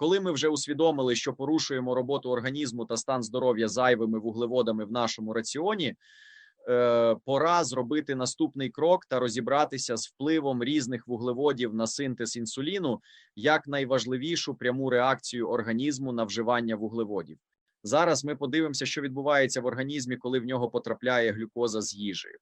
Коли ми вже усвідомили, що порушуємо роботу організму та стан здоров'я зайвими вуглеводами в нашому раціоні, е, пора зробити наступний крок та розібратися з впливом різних вуглеводів на синтез інсуліну як найважливішу пряму реакцію організму на вживання вуглеводів. Зараз ми подивимося, що відбувається в організмі, коли в нього потрапляє глюкоза з їжею.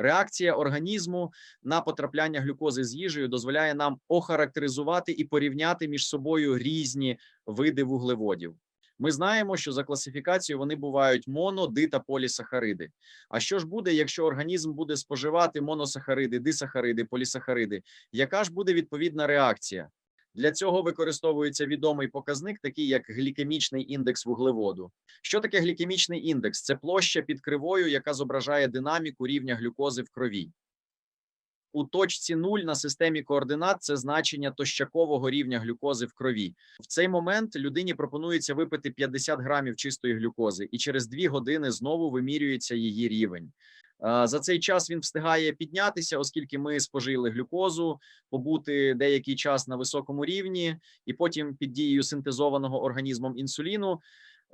Реакція організму на потрапляння глюкози з їжею дозволяє нам охарактеризувати і порівняти між собою різні види вуглеводів. Ми знаємо, що за класифікацією вони бувають моно, ди та полісахариди. А що ж буде, якщо організм буде споживати моносахариди, дисахариди, полісахариди? Яка ж буде відповідна реакція? Для цього використовується відомий показник, такий як глікемічний індекс вуглеводу. Що таке глікемічний індекс? Це площа під кривою, яка зображає динаміку рівня глюкози в крові. У точці 0 на системі координат це значення тощакового рівня глюкози в крові. В цей момент людині пропонується випити 50 грамів чистої глюкози, і через 2 години знову вимірюється її рівень. Е, За цей час він встигає піднятися, оскільки ми спожили глюкозу, побути деякий час на високому рівні, і потім під дією синтезованого організмом інсуліну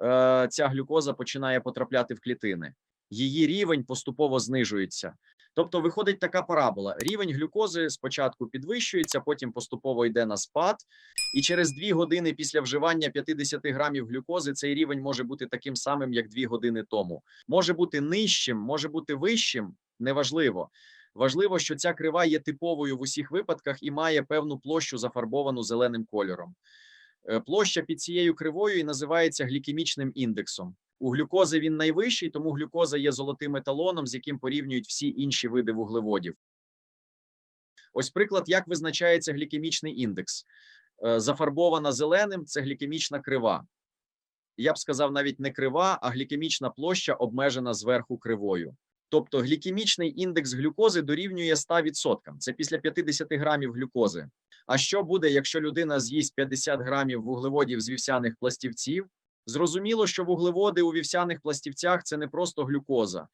е, ця глюкоза починає потрапляти в клітини. Її рівень поступово знижується. Тобто виходить така парабола: рівень глюкози спочатку підвищується, потім поступово йде на спад, і через 2 години після вживання 50 грамів глюкози цей рівень може бути таким самим, як 2 години тому. Може бути нижчим, може бути вищим, неважливо. Важливо, що ця крива є типовою в усіх випадках і має певну площу зафарбовану зеленим кольором. Е, Площа під цією кривою і називається глікемічним індексом. У глюкози він найвищий, тому глюкоза є золотим еталоном, з яким порівнюють всі інші види вуглеводів. Ось приклад, як визначається глікемічний індекс. Е, Зафарбована зеленим це глікемічна крива. Я б сказав, навіть не крива, а глікемічна площа обмежена зверху кривою. Тобто глікемічний індекс глюкози дорівнює 100%. Це після 50 грамів глюкози. А що буде, якщо людина з'їсть 50 грамів вуглеводів з вівсяних пластівців? Зрозуміло, що вуглеводи у вівсяних пластівцях це не просто глюкоза.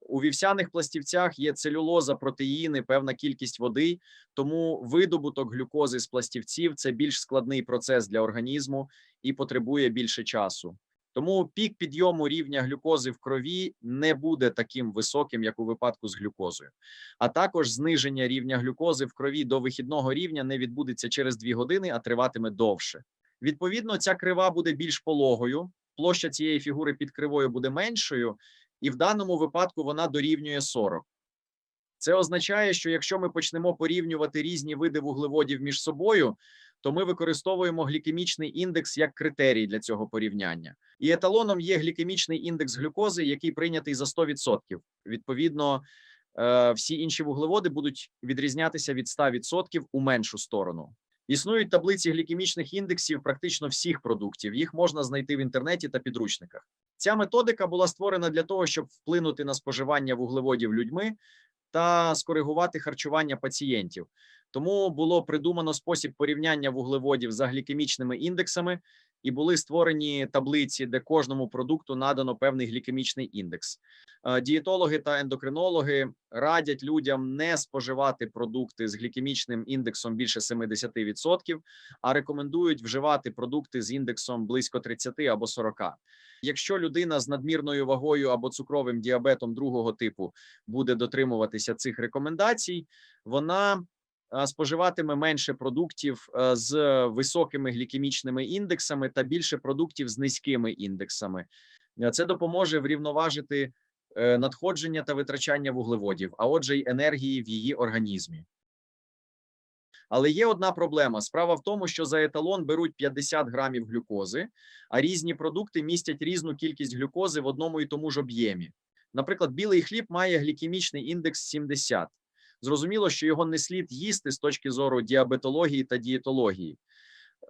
У вівсяних пластівцях є целюлоза, протеїни, певна кількість води, тому видобуток глюкози з пластівців це більш складний процес для організму і потребує більше часу. Тому пік підйому рівня глюкози в крові не буде таким високим, як у випадку з глюкозою. А також зниження рівня глюкози в крові до вихідного рівня не відбудеться через 2 години, а триватиме довше. Відповідно, ця крива буде більш пологою, площа цієї фігури під кривою буде меншою, і в даному випадку вона дорівнює 40. Це означає, що якщо ми почнемо порівнювати різні види вуглеводів між собою, то ми використовуємо глікемічний індекс як критерій для цього порівняння. І еталоном є глікемічний індекс глюкози, який прийнятий за 100%. Відповідно, е, всі інші вуглеводи будуть відрізнятися від 100% у меншу сторону. Існують таблиці глікемічних індексів практично всіх продуктів. Їх можна знайти в інтернеті та підручниках. Ця методика була створена для того, щоб вплинути на споживання вуглеводів людьми та скоригувати харчування пацієнтів. Тому було придумано спосіб порівняння вуглеводів за глікемічними індексами, і були створені таблиці, де кожному продукту надано певний глікемічний індекс. Е, Дієтологи та ендокринологи радять людям не споживати продукти з глікемічним індексом більше 70%, а рекомендують вживати продукти з індексом близько 30 або 40. Якщо людина з надмірною вагою або цукровим діабетом другого типу буде дотримуватися цих рекомендацій, вона споживатиме менше продуктів е, з високими глікемічними індексами та більше продуктів з низькими індексами. Е, Це допоможе врівноважити е, надходження та витрачання вуглеводів, а отже, й енергії в її організмі. Але є одна проблема: справа в тому, що за еталон беруть 50 грамів глюкози, а різні продукти містять різну кількість глюкози в одному і тому ж об'ємі. Наприклад, білий хліб має глікемічний індекс 70. Зрозуміло, що його не слід їсти з точки зору діабетології та дієтології.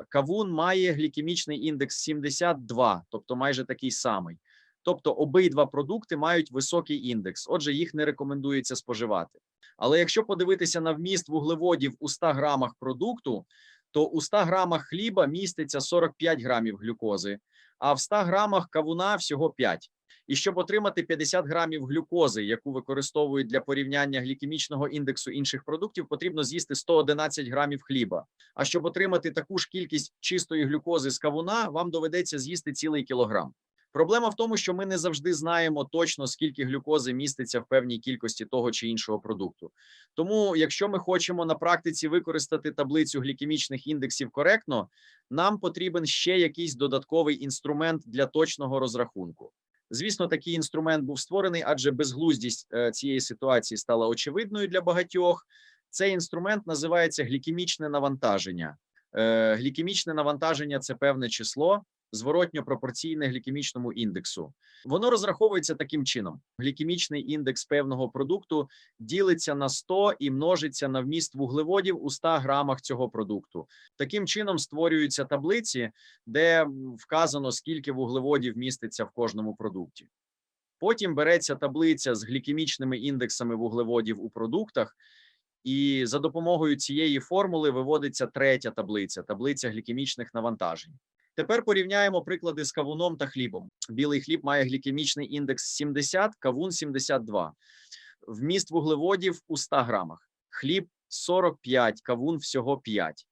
Кавун має глікемічний індекс 72, тобто майже такий самий. Тобто обидва продукти мають високий індекс, отже, їх не рекомендується споживати. Але якщо подивитися на вміст вуглеводів у 100 грамах продукту, то у 100 грамах хліба міститься 45 грамів глюкози, а в 100 грамах кавуна всього 5. І щоб отримати 50 грамів глюкози, яку використовують для порівняння глікемічного індексу інших продуктів, потрібно з'їсти 111 грамів хліба. А щоб отримати таку ж кількість чистої глюкози з кавуна, вам доведеться з'їсти цілий кілограм. Проблема в тому, що ми не завжди знаємо точно скільки глюкози міститься в певній кількості того чи іншого продукту. Тому, якщо ми хочемо на практиці використати таблицю глікемічних індексів коректно, нам потрібен ще якийсь додатковий інструмент для точного розрахунку. Звісно, такий інструмент був створений, адже безглуздість е, цієї ситуації стала очевидною для багатьох. Цей інструмент називається глікемічне навантаження. Е, Глікемічне навантаження це певне число, зворотньо пропорційне глікемічному індексу. Воно розраховується таким чином: глікемічний індекс певного продукту ділиться на 100 і множиться на вміст вуглеводів у 100 грамах цього продукту. Таким чином створюються таблиці, де вказано, скільки вуглеводів міститься в кожному продукті. Потім береться таблиця з глікемічними індексами вуглеводів у продуктах, і за допомогою цієї формули виводиться третя таблиця таблиця глікемічних навантажень. Тепер порівняємо приклади з кавуном та хлібом. Білий хліб має глікемічний індекс 70, кавун 72. Вміст вуглеводів у 100 грамах. Хліб 45, кавун всього 5.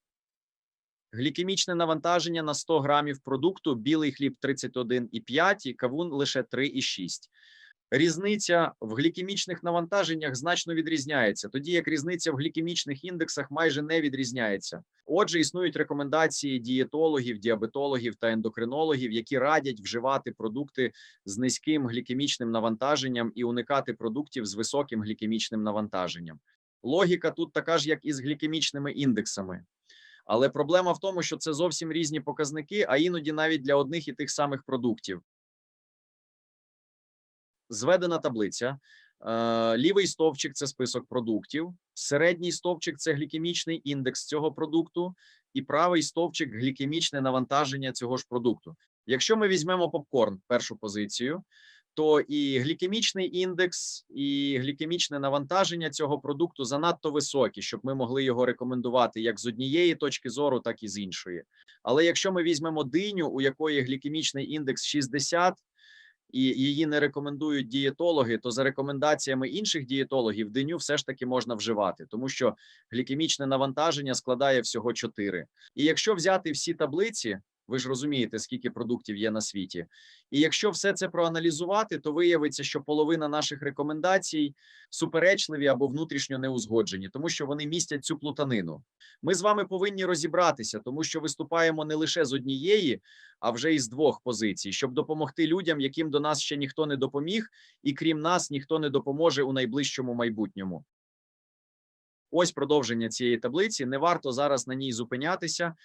Глікемічне навантаження на 100 грамів продукту. Білий хліб 31,5 і кавун лише 3,6. Різниця в глікемічних навантаженнях значно відрізняється, тоді як різниця в глікемічних індексах майже не відрізняється. Отже, існують рекомендації дієтологів, діабетологів та ендокринологів, які радять вживати продукти з низьким глікемічним навантаженням і уникати продуктів з високим глікемічним навантаженням. Логіка тут така ж, як і з глікемічними індексами. Але проблема в тому, що це зовсім різні показники, а іноді навіть для одних і тих самих продуктів зведена таблиця. Е, Лівий стовпчик це список продуктів, середній стовпчик це глікемічний індекс цього продукту, і правий стовпчик глікемічне навантаження цього ж продукту. Якщо ми візьмемо попкорн, першу позицію, то і глікемічний індекс, і глікемічне навантаження цього продукту занадто високі, щоб ми могли його рекомендувати як з однієї точки зору, так і з іншої. Але якщо ми візьмемо диню, у якої глікемічний індекс 60, і її не рекомендують дієтологи, то за рекомендаціями інших дієтологів диню все ж таки можна вживати, тому що глікемічне навантаження складає всього 4. І якщо взяти всі таблиці, ви ж розумієте, скільки продуктів є на світі, і якщо все це проаналізувати, то виявиться, що половина наших рекомендацій суперечливі або внутрішньо неузгоджені, тому що вони містять цю плутанину. Ми з вами повинні розібратися, тому що виступаємо не лише з однієї, а вже із двох позицій, щоб допомогти людям, яким до нас ще ніхто не допоміг, і крім нас ніхто не допоможе у найближчому майбутньому. Ось продовження цієї таблиці. Не варто зараз на ній зупинятися.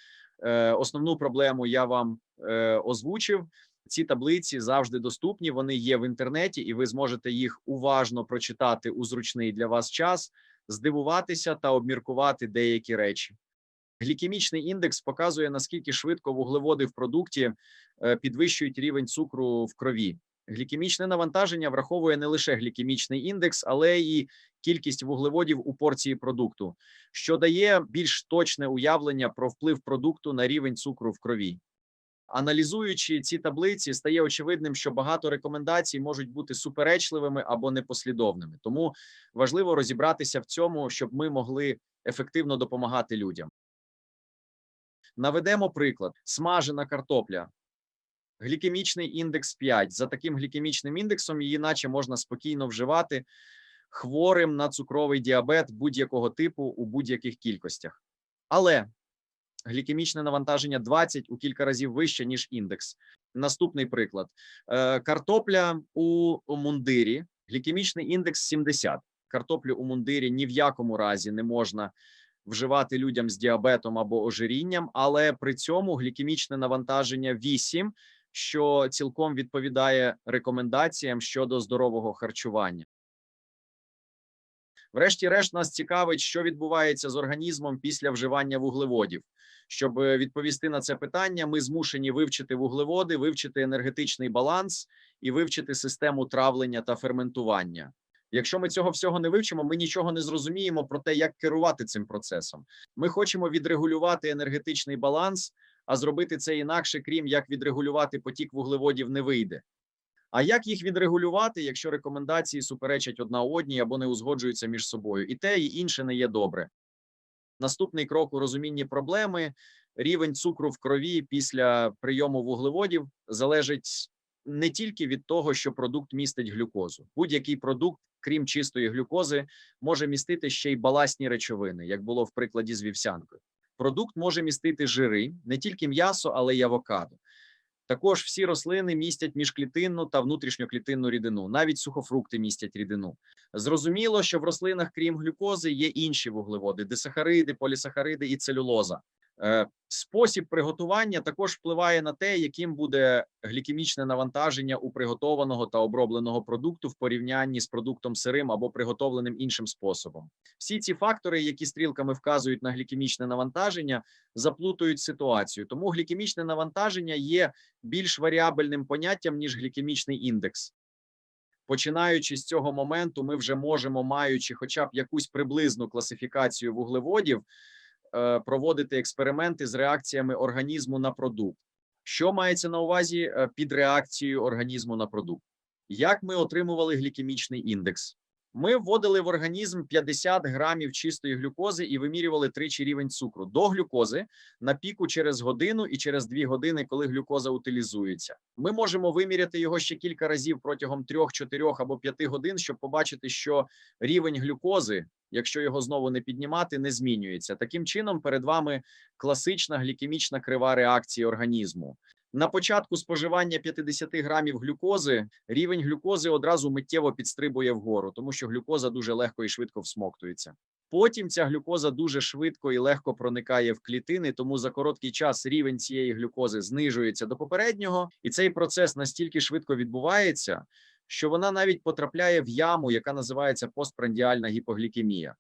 Е, Основну проблему я вам е, озвучив. Ці таблиці завжди доступні. Вони є в інтернеті, і ви зможете їх уважно прочитати у зручний для вас час, здивуватися та обміркувати деякі речі. Глікемічний індекс показує наскільки швидко вуглеводи в продукті е, підвищують рівень цукру в крові. Глікемічне навантаження враховує не лише глікемічний індекс, але й кількість вуглеводів у порції продукту, що дає більш точне уявлення про вплив продукту на рівень цукру в крові. Аналізуючи ці таблиці, стає очевидним, що багато рекомендацій можуть бути суперечливими або непослідовними. Тому важливо розібратися в цьому, щоб ми могли ефективно допомагати людям. Наведемо приклад: смажена картопля. Глікемічний індекс 5. За таким глікемічним індексом її наче можна спокійно вживати хворим на цукровий діабет будь-якого типу у будь-яких кількостях. Але глікемічне навантаження 20 у кілька разів вище, ніж індекс. Наступний приклад: Е, картопля у мундирі, глікемічний індекс 70. Картоплю у мундирі ні в якому разі не можна вживати людям з діабетом або ожирінням, але при цьому глікемічне навантаження 8, що цілком відповідає рекомендаціям щодо здорового харчування. Врешті-решт нас цікавить, що відбувається з організмом після вживання вуглеводів. Щоб е, відповісти на це питання, ми змушені вивчити вуглеводи, вивчити енергетичний баланс і вивчити систему травлення та ферментування. Якщо ми цього всього не вивчимо, ми нічого не зрозуміємо про те, як керувати цим процесом. Ми хочемо відрегулювати енергетичний баланс, а зробити це інакше, крім як відрегулювати потік вуглеводів, не вийде. А як їх відрегулювати, якщо рекомендації суперечать одна одній або не узгоджуються між собою? І те, і інше не є добре. Наступний крок у розумінні проблеми: рівень цукру в крові після прийому вуглеводів залежить не тільки від того, що продукт містить глюкозу. Будь-який продукт, крім чистої глюкози, може містити ще й баласні речовини, як було в прикладі з вівсянкою. Продукт може містити жири, не тільки м'ясо, але й авокадо. Також всі рослини містять міжклітинну та внутрішньоклітинну рідину, навіть сухофрукти містять рідину. Зрозуміло, що в рослинах, крім глюкози, є інші вуглеводи: дисахариди, полісахариди і целюлоза. Е, Спосіб приготування також впливає на те, яким буде глікемічне навантаження у приготованого та обробленого продукту в порівнянні з продуктом сирим або приготовленим іншим способом. Всі ці фактори, які стрілками вказують на глікемічне навантаження, заплутують ситуацію. Тому глікемічне навантаження є більш варіабельним поняттям ніж глікемічний індекс. Починаючи з цього моменту, ми вже можемо, маючи хоча б якусь приблизну класифікацію вуглеводів, проводити експерименти з реакціями організму на продукт. Що мається на увазі е, під реакцією організму на продукт? Як ми отримували глікемічний індекс? Ми вводили в організм 50 грамів чистої глюкози і вимірювали тричі рівень цукру до глюкози на піку через годину і через 2 години, коли глюкоза утилізується. Ми можемо виміряти його ще кілька разів протягом 3, 4 або 5 годин, щоб побачити, що рівень глюкози, якщо його знову не піднімати, не змінюється. Таким чином, перед вами класична глікемічна крива реакції організму. На початку споживання 50 грамів глюкози рівень глюкози одразу миттєво підстрибує вгору, тому що глюкоза дуже легко і швидко всмоктується. Потім ця глюкоза дуже швидко і легко проникає в клітини, тому за короткий час рівень цієї глюкози знижується до попереднього, і цей процес настільки швидко відбувається, що вона навіть потрапляє в яму, яка називається постпрандіальна гіпоглікемія.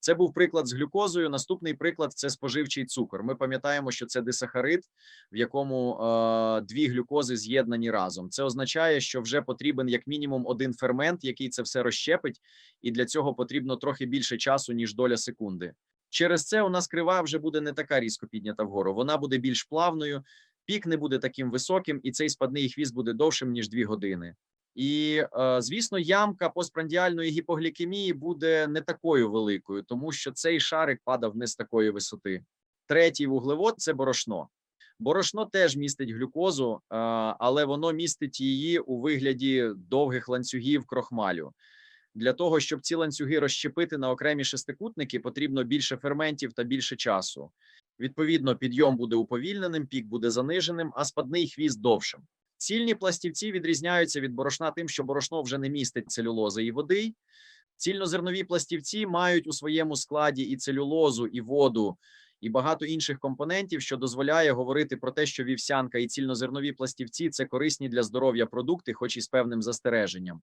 Це був приклад з глюкозою. Наступний приклад це споживчий цукор. Ми пам'ятаємо, що це дисахарид, в якому е, дві глюкози з'єднані разом. Це означає, що вже потрібен як мінімум один фермент, який це все розщепить, і для цього потрібно трохи більше часу ніж доля секунди. Через це у нас крива вже буде не така різко піднята вгору. Вона буде більш плавною, пік не буде таким високим, і цей спадний хвіст буде довшим ніж дві години. І е, звісно, ямка постпрандіальної гіпоглікемії буде не такою великою, тому що цей шарик падав не з такої висоти. Третій вуглевод це борошно. Борошно теж містить глюкозу, е, але воно містить її у вигляді довгих ланцюгів крохмалю. Для того щоб ці ланцюги розщепити на окремі шестикутники, потрібно більше ферментів та більше часу. Відповідно, підйом буде уповільненим, пік буде заниженим, а спадний хвіст довшим. Цільні пластівці відрізняються від борошна тим, що борошно вже не містить целюлози і води. Цільнозернові пластівці мають у своєму складі і целюлозу, і воду, і багато інших компонентів, що дозволяє говорити про те, що вівсянка і цільнозернові пластівці це корисні для здоров'я продукти, хоч і з певним застереженням.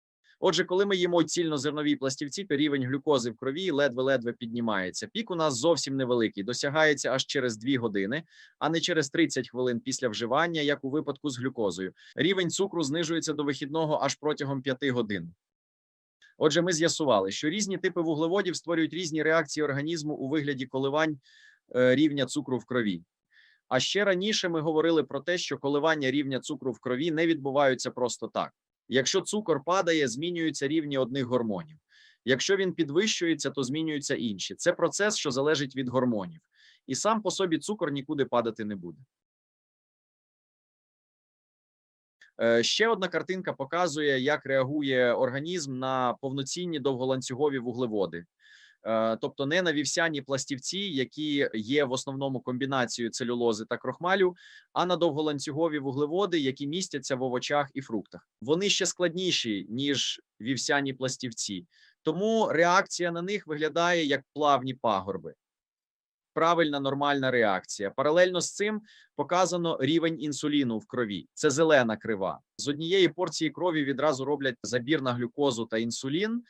Отже, коли ми їмо цільнозернові пластівці, то рівень глюкози в крові ледве-ледве піднімається. Пік у нас зовсім невеликий, досягається аж через 2 години, а не через 30 хвилин після вживання, як у випадку з глюкозою. Рівень цукру знижується до вихідного аж протягом 5 годин. Отже, ми з'ясували, що різні типи вуглеводів створюють різні реакції організму у вигляді коливань е, рівня цукру в крові. А ще раніше ми говорили про те, що коливання рівня цукру в крові не відбуваються просто так. Якщо цукор падає, змінюються рівні одних гормонів. Якщо він підвищується, то змінюються інші. Це процес, що залежить від гормонів, і сам по собі цукор нікуди падати не буде. Е, Ще одна картинка показує, як реагує організм на повноцінні довголанцюгові вуглеводи. Е, Тобто не на вівсяні пластівці, які є в основному комбінацією целюлози та крохмалю, а на довголанцюгові вуглеводи, які містяться в овочах і фруктах. Вони ще складніші ніж вівсяні пластівці, тому реакція на них виглядає як плавні пагорби. Правильна нормальна реакція. Паралельно з цим показано рівень інсуліну в крові. Це зелена крива. З однієї порції крові відразу роблять забір на глюкозу та інсулін.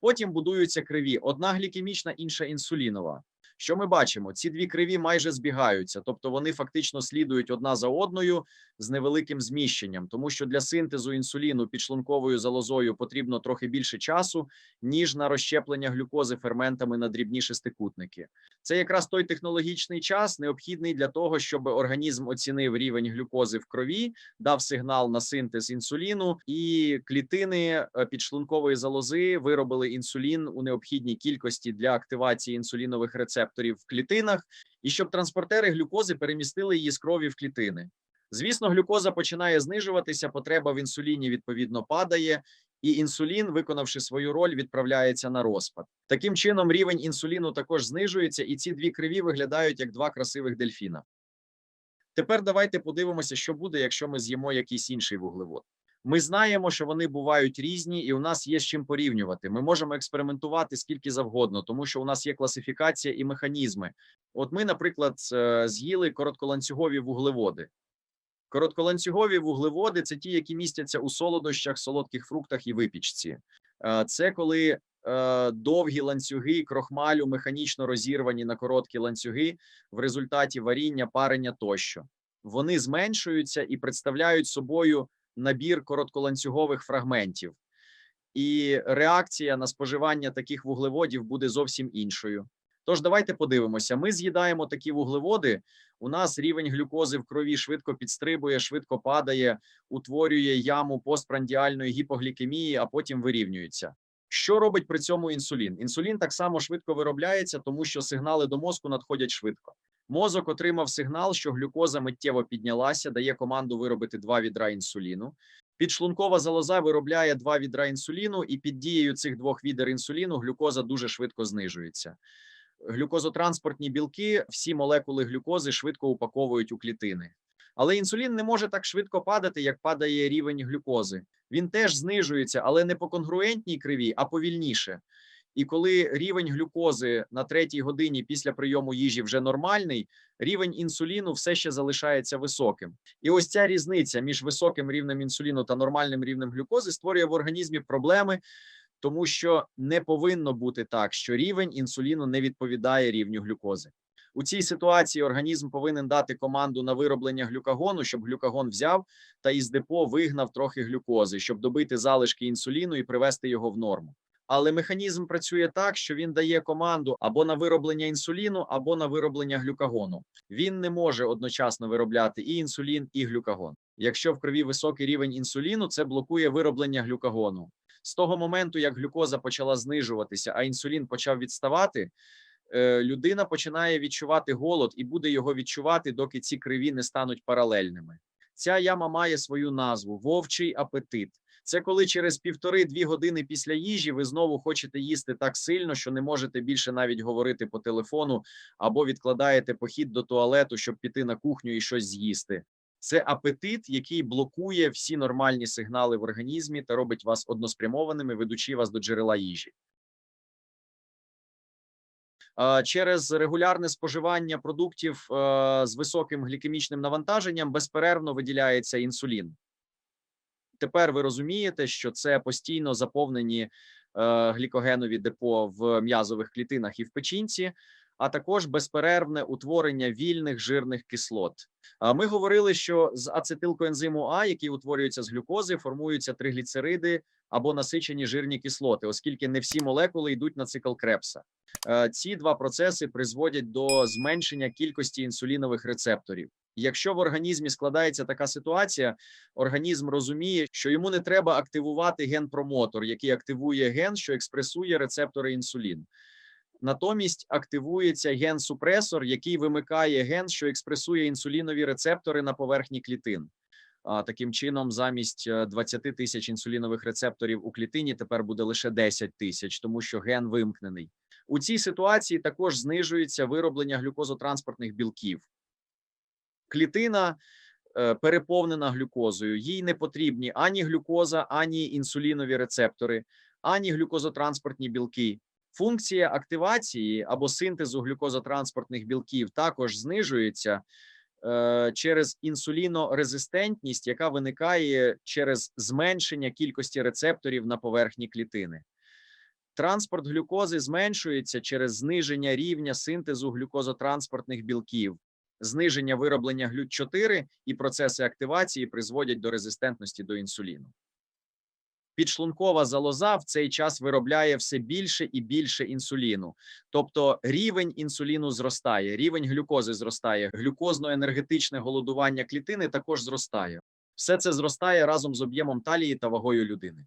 Потім будуються криві: одна глікемічна, інша інсулінова. Що ми бачимо? Ці дві криві майже збігаються, тобто вони фактично слідують одна за одною з невеликим зміщенням, тому що для синтезу інсуліну підшлунковою залозою потрібно трохи більше часу, ніж на розщеплення глюкози ферментами на дрібні шестикутники. Це якраз той технологічний час, необхідний для того, щоб організм оцінив рівень глюкози в крові, дав сигнал на синтез інсуліну, і клітини е, підшлункової залози виробили інсулін у необхідній кількості для активації інсулінових рецепторів в клітинах, і щоб транспортери глюкози перемістили її з крові в клітини. Звісно, глюкоза починає знижуватися, потреба в інсуліні відповідно падає, і інсулін, виконавши свою роль, відправляється на розпад. Таким чином, рівень інсуліну також знижується, і ці дві криві виглядають як два красивих дельфіна. Тепер давайте подивимося, що буде, якщо ми з'їмо якийсь інший вуглевод. Ми знаємо, що вони бувають різні, і у нас є з чим порівнювати. Ми можемо експериментувати скільки завгодно, тому що у нас є класифікація і механізми. От ми, наприклад, е, з'їли коротколанцюгові вуглеводи. Коротколанцюгові вуглеводи це ті, які містяться у солодощах, солодких фруктах і випічці. Е, Це коли е, довгі ланцюги крохмалю механічно розірвані на короткі ланцюги в результаті варіння, парення тощо. Вони зменшуються і представляють собою набір коротколанцюгових фрагментів. І реакція на споживання таких вуглеводів буде зовсім іншою. Тож давайте подивимося: ми з'їдаємо такі вуглеводи. У нас рівень глюкози в крові швидко підстрибує, швидко падає, утворює яму постпрандіальної гіпоглікемії, а потім вирівнюється. Що робить при цьому інсулін? Інсулін так само швидко виробляється, тому що сигнали до мозку надходять швидко. Мозок отримав сигнал, що глюкоза миттєво піднялася, дає команду виробити два відра інсуліну. Підшлункова залоза виробляє два відра інсуліну, і під дією цих двох відер інсуліну глюкоза дуже швидко знижується. Глюкозотранспортні білки, всі молекули глюкози швидко упаковують у клітини. Але інсулін не може так швидко падати, як падає рівень глюкози. Він теж знижується, але не по конгруентній криві, а повільніше. І коли рівень глюкози на третій годині після прийому їжі вже нормальний, рівень інсуліну все ще залишається високим. І ось ця різниця між високим рівнем інсуліну та нормальним рівнем глюкози створює в організмі проблеми, тому що не повинно бути так, що рівень інсуліну не відповідає рівню глюкози. У цій ситуації організм повинен дати команду на вироблення глюкагону, щоб глюкагон взяв та із депо вигнав трохи глюкози, щоб добити залишки інсуліну і привести його в норму. Але механізм працює так, що він дає команду або на вироблення інсуліну, або на вироблення глюкагону. Він не може одночасно виробляти і інсулін, і глюкагон. Якщо в крові високий рівень інсуліну, це блокує вироблення глюкагону. З того моменту, як глюкоза почала знижуватися, а інсулін почав відставати, е, людина починає відчувати голод і буде його відчувати, доки ці криві не стануть паралельними. Ця яма має свою назву вовчий апетит. Це коли через півтори-дві години після їжі ви знову хочете їсти так сильно, що не можете більше навіть говорити по телефону, або відкладаєте похід до туалету, щоб піти на кухню і щось з'їсти. Це апетит, який блокує всі нормальні сигнали в організмі та робить вас односпрямованими, ведучи вас до джерела їжі. Через регулярне споживання продуктів з високим глікемічним навантаженням безперервно виділяється інсулін. Тепер ви розумієте, що це постійно заповнені е, глікогенові депо в м'язових клітинах і в печінці, а також безперервне утворення вільних жирних кислот. Ми говорили, що з ацетилкоензиму А, який утворюється з глюкози, формуються тригліцериди або насичені жирні кислоти, оскільки не всі молекули йдуть на цикл Крепса. Е, Ці два процеси призводять до зменшення кількості інсулінових рецепторів. Якщо в організмі складається така ситуація, організм розуміє, що йому не треба активувати ген-промотор, який активує ген, що експресує рецептори інсулін. Натомість активується ген-супресор, який вимикає ген, що експресує інсулінові рецептори на поверхні клітин. А таким чином, замість е, 20 тисяч інсулінових рецепторів у клітині тепер буде лише 10 тисяч, тому що ген вимкнений. У цій ситуації також знижується вироблення глюкозотранспортних білків. Клітина е, переповнена глюкозою. Їй не потрібні ані глюкоза, ані інсулінові рецептори, ані глюкозотранспортні білки. Функція активації або синтезу глюкозотранспортних білків також знижується е, через інсулінорезистентність, яка виникає через зменшення кількості рецепторів на поверхні клітини. Транспорт глюкози зменшується через зниження рівня синтезу глюкозотранспортних білків, зниження вироблення глют-4 і процеси активації призводять до резистентності до інсуліну. Підшлункова залоза в цей час виробляє все більше і більше інсуліну, тобто рівень інсуліну зростає, рівень глюкози зростає, глюкозно-енергетичне голодування клітини також зростає. Все це зростає разом з об'ємом талії та вагою людини.